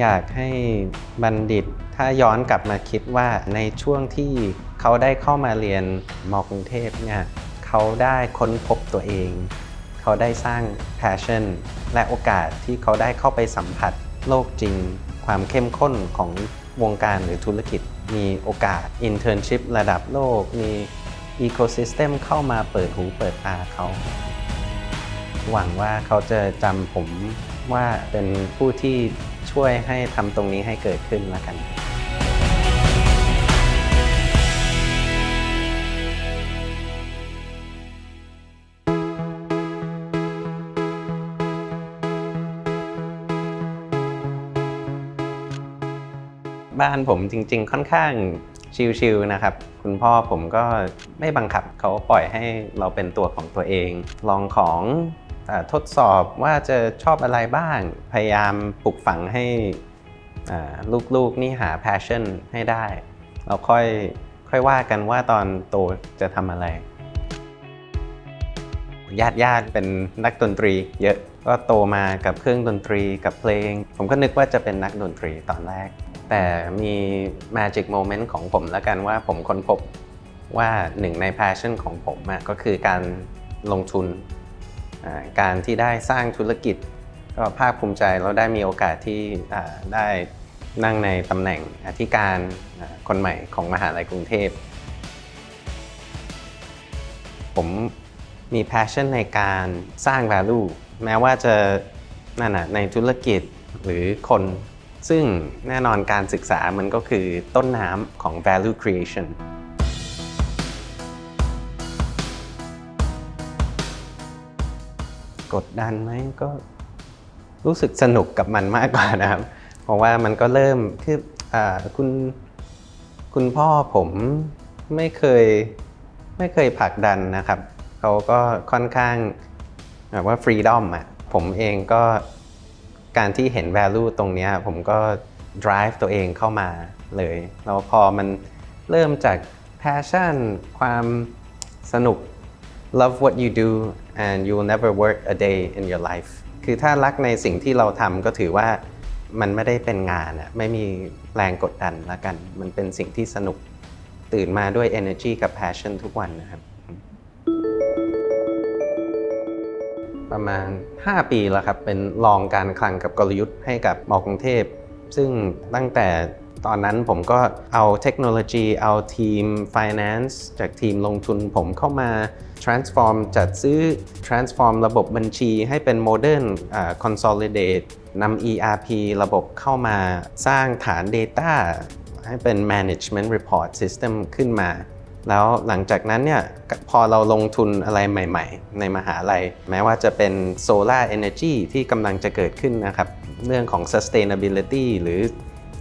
อยากให้บัณฑิต ถ้าย้อนกลับมาคิดว่าในช่วงที่เขาได้เข้ามาเรียนมกรุงเทพเนี่ยเขาได้ค้นพบตัวเอง เขาได้สร้าง passion และโอกาสที่เขาได้เข้าไปสัมผัสโลกจริง ความเข้มข้นของวงการหรือธุรกิจ มีโอกาส internship ระดับโลก มี ecosystem เข้ามาเปิดหูเปิดตาเขา หวังว่าเขาจะจำผมว่าเป็นผู้ที่ ช่วยให้ทำตรงนี้ให้เกิดขึ้นแล้วกันบ้านผมจริง ๆ ค่อนข้างชิลๆนะครับ คุณพ่อผมก็ไม่บังคับเขาปล่อยให้เราเป็นตัวของตัวเอง ลองของ ทดสอบว่าจะชอบอะไรบ้าง พยายามปลุกฝังให้ลูกๆนี่หา passion ให้ได้ เราค่อยค่อยว่ากันว่าตอนโตจะทำอะไร ญาติญาติๆเป็นนักดนตรี เยอะก็โตมากับเครื่องดนตรีกับเพลง ผมก็นึกว่าจะเป็นนักดนตรีตอนแรก แต่มี magic moment ของผมแล้วกันว่าผมค้นพบว่าหนึ่งใน passion ของผมอะก็คือการลงทุน การที่ได้สร้างธุรกิจ ก็ภาคภูมิใจเราได้มีโอกาสที่ได้นั่งในตำแหน่งอธิการคนใหม่ของมหาลัยกรุงเทพ ผมมี passion ในการสร้าง value แม้ว่าจะนั่นนะในธุรกิจหรือคน ซึ่งแน่นอนการศึกษามันก็คือต้นน้ำของ value creation กดดันไหมก็รู้สึกสนุกกับมันมากกว่านะครับ เพราะว่ามันก็เริ่มคืออคุณคุณพ่อผมไม่เคยไม่เคยผลักดันนะครับ เขาก็ค่อนข้างแบบว่า freedom อะผมเองก็การที่เห็น value ตรงนี้ผมก็ drive ตัวเองเข้ามาเลย แล้วพอมันเริ่มจาก passion ความสนุก love what you do and you will never work a day in your life คือถ้ารักในสิ่งที่เราทำก็ถือว่ามันไม่ได้เป็นงานอะไม่มีแรงกดดันละกัน มันเป็นสิ่งที่สนุกตื่นมาด้วย energy กับ passion ทุกวันนะครับ ประมาณ 5 ปีแล้วครับ เป็นรองการคลังกับกลยุทธ์ให้กับมอกรุงเทพ ซึ่งตั้งแต่ตอนนั้นผมก็เอาเทคโนโลยี เอาทีม Finance จากทีมลงทุนผมเข้ามา transform จัดซื้อ transform ระบบบัญชีให้เป็น modern consolidate นำ ERP ระบบเข้ามาสร้างฐาน Data ให้เป็น management report system ขึ้นมา แล้วหลังจากนั้นเนี่ยพอเราลงทุนอะไรใหม่ๆ ในมหาลัย แม้ว่าจะเป็น solar energy ที่กำลังจะเกิดขึ้นนะครับ เรื่องของ sustainability หรือ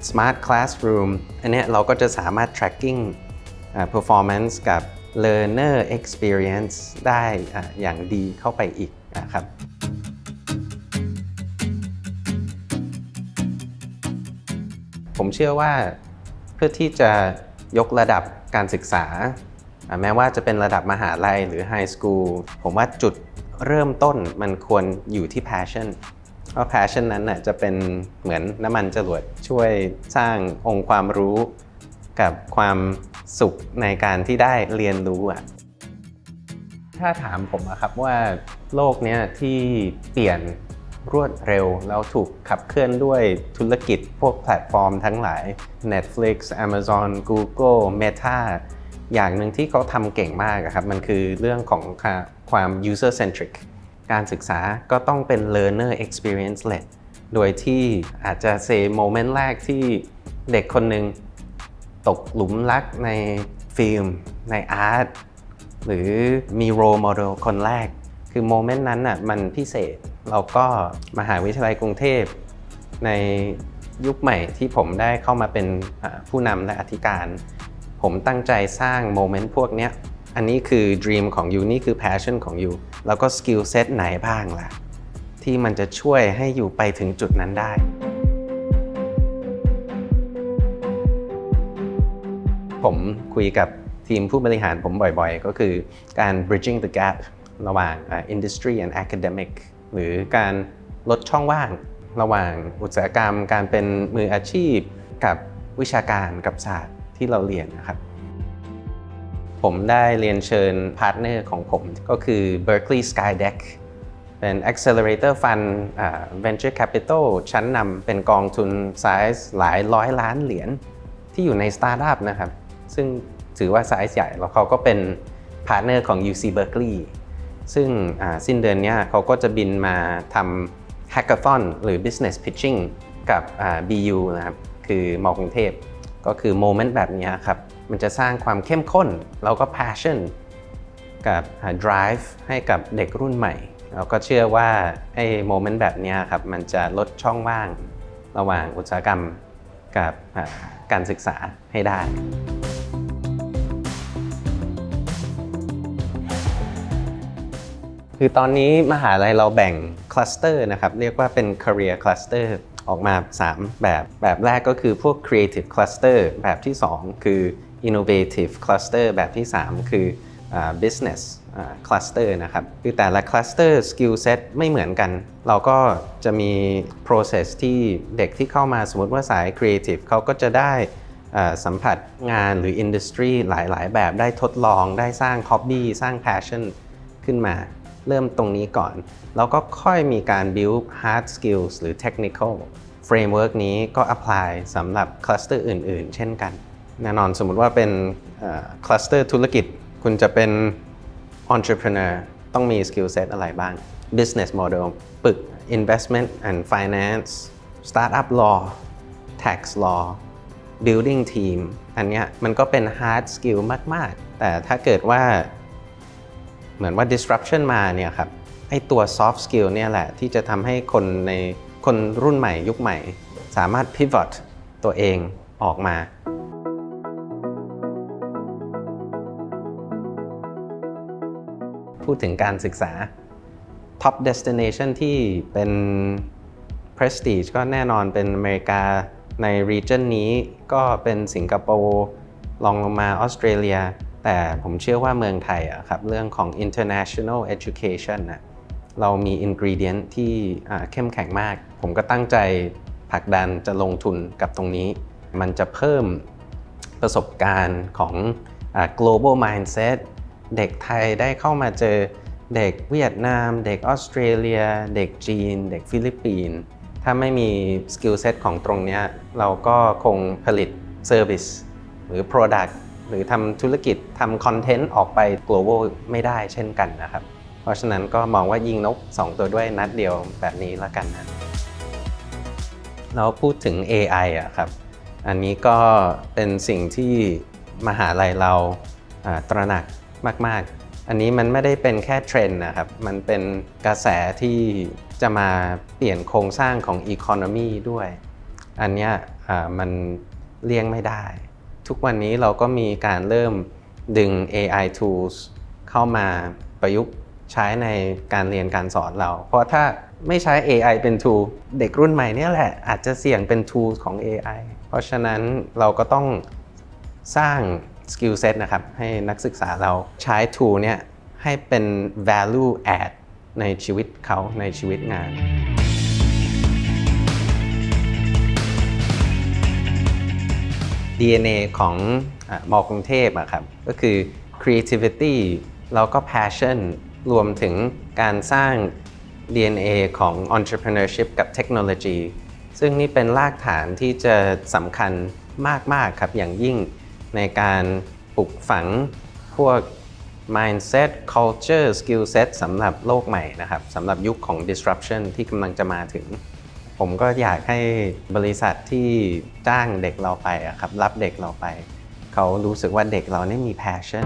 smart classroom อันนี้เราก็จะสามารถ tracking performance กับ learner experience ได้อย่างดีเข้าไปอีกนะครับผมเชื่อว่าเพื่อที่จะยกระดับการศึกษาอ่าแม้ว่าจะเป็นระดับมหาลัยหรือไฮสคูลผมว่าจุดเริ่มต้นมันควรอยู่ที่ passion เพราะ passion นั้นน่ะจะเป็นเหมือนน้ำมันจรวดช่วยสร้างองค์ความรู้ กับความสุขในการที่ได้เรียนรู้อะถ้าถามผมอะครับว่าโลกเนี้ยที่เปลี่ยนรวดเร็ว แล้วถูกขับเคลื่อนด้วยธุรกิจพวกแพลตฟอร์มทั้งหลาย Netflix Amazon Google Meta อย่างหนึ่งที่เขาทำเก่งมากอะครับ มันคือเรื่องของความ user centric การศึกษาก็ต้องเป็น learner experience led โดยที่อาจจะเซโมเมนต์แรกที่เด็กคนหนึ่ง ตกหลุมรักในฟิล์ม ในอาร์ตหรือมีโรโมเดลคนแรก คือโมเมนต์นั้นน่ะมันพิเศษเราก็มหาวิทยาลัยกรุงเทพ ในยุคใหม่ที่ผมได้เข้ามาเป็นผู้นำและอธิการ ผมตั้งใจสร้างโมเมนต์พวกเนี้ยอันนี้คือ dream ของยูนี่คือ passion ของยูแล้วก็ skill set ไหนบ้างล่ะ ที่มันจะช่วยให้อยู่ไปถึงจุดนั้นได้ ผมคุยกับทีมผู้บริหารผมบ่อยๆ ก็คือการ bridging the gap ระหว่าง industry and academic หรือการลดช่องว่างระหว่างอุตสาหกรรม การเป็นมืออาชีพกับวิชาการกับศาสตร์ที่เราเรียนนะครับ ผมได้เรียนเชิญพาร์ทเนอร์ของผมก็คือ Berkeley Skydeck เป็น Accelerator Fund Venture Capital ชั้นนำเป็นกองทุนไซส์หลายร้อยล้านเหรียญที่อยู่ในสตาร์ทอัพนะครับ ซึ่งถือว่าไซส์ใหญ่แล้วเขาก็เป็นพาร์ทเนอร์ของ UC Berkeley ซึ่งสิ้นเดือนนี้เขาก็จะบินมาทำ Hackathon หรือ Business Pitching กับ BU นะครับคือมอกรุงเทพ ก็คือโมเมนต์แบบนี้ครับ มันจะสร้างความเข้มข้น แล้วก็ passion กับ drive ให้กับเด็กรุ่นใหม่ เราก็เชื่อว่าไอ้โมเมนต์แบบนี้ครับ มันจะลดช่องว่างระหว่างอุตสาหกรรมกับการศึกษาให้ได้ คือตอนนี้มหาลัยเราแบ่งคลัสเตอร์นะครับ เรียกว่าเป็น career cluster ออกมา 3 แบบ แบบแรกก็คือพวก creative cluster แบบที่ 2 คือ innovative cluster แบบที่ 3 คือ business cluster นะครับ คือแต่ละ cluster skill set ไม่เหมือนกัน เราก็จะมี process ที่เด็กที่เข้ามาสมมติว่าสาย creative เขาก็จะได้สัมผัสงานหรือ industry หลาย ๆ แบบได้ทดลองได้สร้าง hobby สร้าง passion ขึ้นมา เริ่มตรงนี้ก่อน แล้วก็ค่อยมีการ build hard skills หรือ technical framework นี้ก็ apply สำหรับคลัสเตอร์อื่น ๆ เช่นกัน แน่นอนสมมุติว่าเป็นคลัสเตอร์ธุรกิจ คุณจะเป็น entrepreneur ต้องมี skill set อะไรบ้าง business model ปึก investment and finance startup law tax law building team อันเนี้ยมันก็เป็น hard skill มาก ๆ แต่ถ้าเกิดว่า เหมือนว่า disruption มาเนี่ยครับไอตัว soft skill เนี่ยแหละที่จะทำให้คนในคนรุ่นใหม่ยุคใหม่ สามารถ pivot ตัวเองออกมาพูดถึงการศึกษา top destination ที่เป็น prestige ก็แน่นอนเป็นอเมริกาใน region นี้ก็เป็นสิงคโปร์ลองลงมาออสเตรเลีย แต่ผมเชื่อว่าเมืองไทยอะครับเรื่องของ international education นะเรามี ingredient ที่เข้มแข็งมาก ผมก็ตั้งใจผลักดันจะลงทุนกับตรงนี้ มันจะเพิ่มประสบการณ์ของอ global mindset เด็กไทยได้เข้ามาเจอเด็กเวียดนาม เด็กออสเตรเลีย เด็กจีน เด็กฟิลิปปินส์ถ้าไม่มีสกิลเซ็ตของตรงนี้เราก็คงผลิต Service หรือ Product หรือทำธุรกิจทำคอนเทนต์ออกไป global ไม่ได้เช่นกันนะครับ เพราะฉะนั้นก็มองว่ายิงนก 2 ตัวด้วยนัดเดียวแบบนี้แล้วกันนะเราพูดถึง AI อะครับ อันนี้ก็เป็นสิ่งที่มหาลัยเราตระหนักมาก ๆ อันนี้มันไม่ได้เป็นแค่เทรนด์นะครับ มันเป็นกระแสที่จะมาเปลี่ยนโครงสร้างของ Economy ด้วย อันเนี้ยมันเลี่ยงไม่ได้ ทุกวันนี้เราก็มีการเริ่มดึง AI tools เข้ามาประยุกต์ใช้ในการเรียนการสอนเรา เพราะถ้าไม่ใช้ AI เป็น tool เด็กรุ่นใหม่เนี่ยแหละอาจจะเสี่ยงเป็น tool ของ AI เพราะฉะนั้นเราก็ต้องสร้าง skill set นะครับ ให้นักศึกษาเราใช้ tool เนี่ยให้เป็น value add ในชีวิตเขาในชีวิตงาน DNA ของอมอกรุงเทพอะครับก็คือ creativity แล้วก็ passion รวมถึงการสร้าง DNA ของ entrepreneurship กับเทคโนโลยีซึ่งนี่เป็นรากฐานที่จะสำคัญมากๆครับอย่างยิ่งในการปลูกฝังพวก mindset culture skill set สำหรับโลกใหม่นะครับสำหรับยุคของ disruption ที่กำลังจะมาถึง ผมก็อยากให้บริษัทที่จ้างเด็กเราไปครับรับเด็กเราไป เขารู้สึกว่าเด็กเราเนี่ยมี passion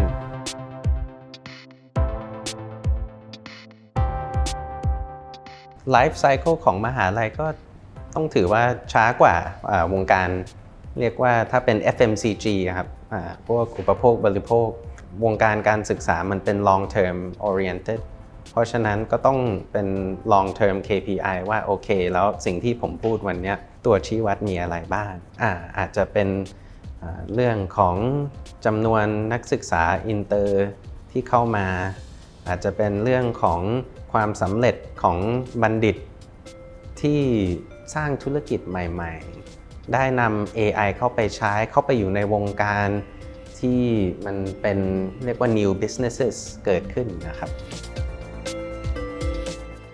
life cycle ของมหาลัยก็ต้องถือว่าช้ากว่าวงการ เรียกว่าถ้าเป็น FMCG อะครับพวกอุปโภคบริโภค วงการการศึกษามันเป็น long term oriented เพราะฉะนั้นก็ต้องเป็น long term KPI ว่าโอเค แล้วสิ่งที่ผมพูดวันนี้ตัวชี้วัดมีอะไรบ้างอาอาจจะเป็นเรื่องของจำนวนนักศึกษาอินเตอร์ที่เข้ามา อาจจะเป็นเรื่องของความสำเร็จของบัณฑิตที่สร้างธุรกิจใหม่ๆ ได้นำ AI เข้าไปใช้เข้าไปอยู่ในวงการที่มันเป็นเรียกว่า new businesses เกิดขึ้นนะครับ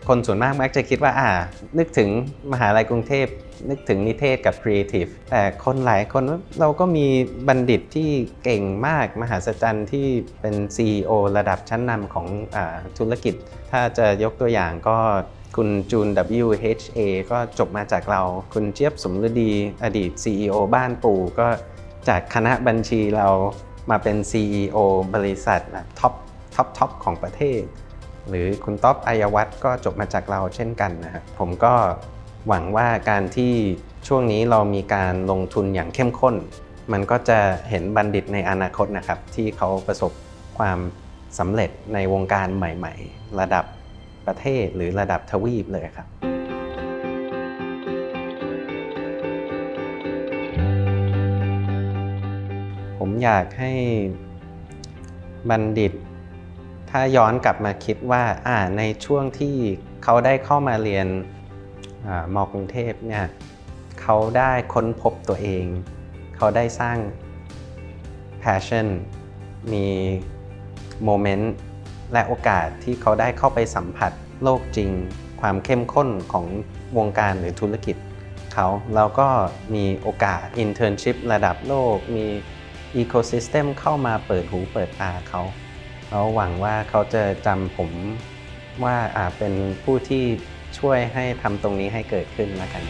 คนส่วนมากมักจะคิดว่าอ่า นึกถึงมหาลัยกรุงเทพ นึกถึงนิเทศกับ Creative แต่คนหลายคนเราก็มีบัณฑิตที่เก่งมากมหาศจรรย์ที่เป็น CEO ระดับชั้นนำของอธุรกิจ ถ้าจะยกตัวอย่างก็คุณจูน WHA ก็จบมาจากเรา คุณเจี๊ยบสมฤดี อดีต CEO บ้านปู่ก็จากคณะบัญชีเรามาเป็น CEO บริษัทท็อปท็อปท็อปของประเทศ หรือคุณต๊อบอายวัฒน์ก็จบมาจากเราเช่นกันนะครับผมก็หวังว่าการที่ช่วงนี้เรามีการลงทุนอย่างเข้มข้น มันก็จะเห็นบัณฑิตในอนาคตนะครับ ที่เขาประสบความสำเร็จในวงการใหม่ ๆ ระดับประเทศหรือระดับทวีปเลยครับผมอยากให้บัณฑิต ถ้าย้อนกลับมาคิดว่าในช่วงที่เขาได้เข้ามาเรียนอมอกรุงเทพเนี่ยเขาได้ค้นพบตัวเอง เขาได้สร้าง passion มีโมเมนต์และโอกาสที่เขาได้เข้าไปสัมผัสโลกจริง ความเข้มข้นของวงการหรือธุรกิจเขาแล้วก็มีโอกาส internship ระดับโลก มี ecosystem เข้ามาเปิดหูเปิดตาเขา เราหวังว่าเขาจะจำผมว่าอ่าเป็นผู้ที่ช่วยให้ทำตรงนี้ให้เกิดขึ้นแล้วกัน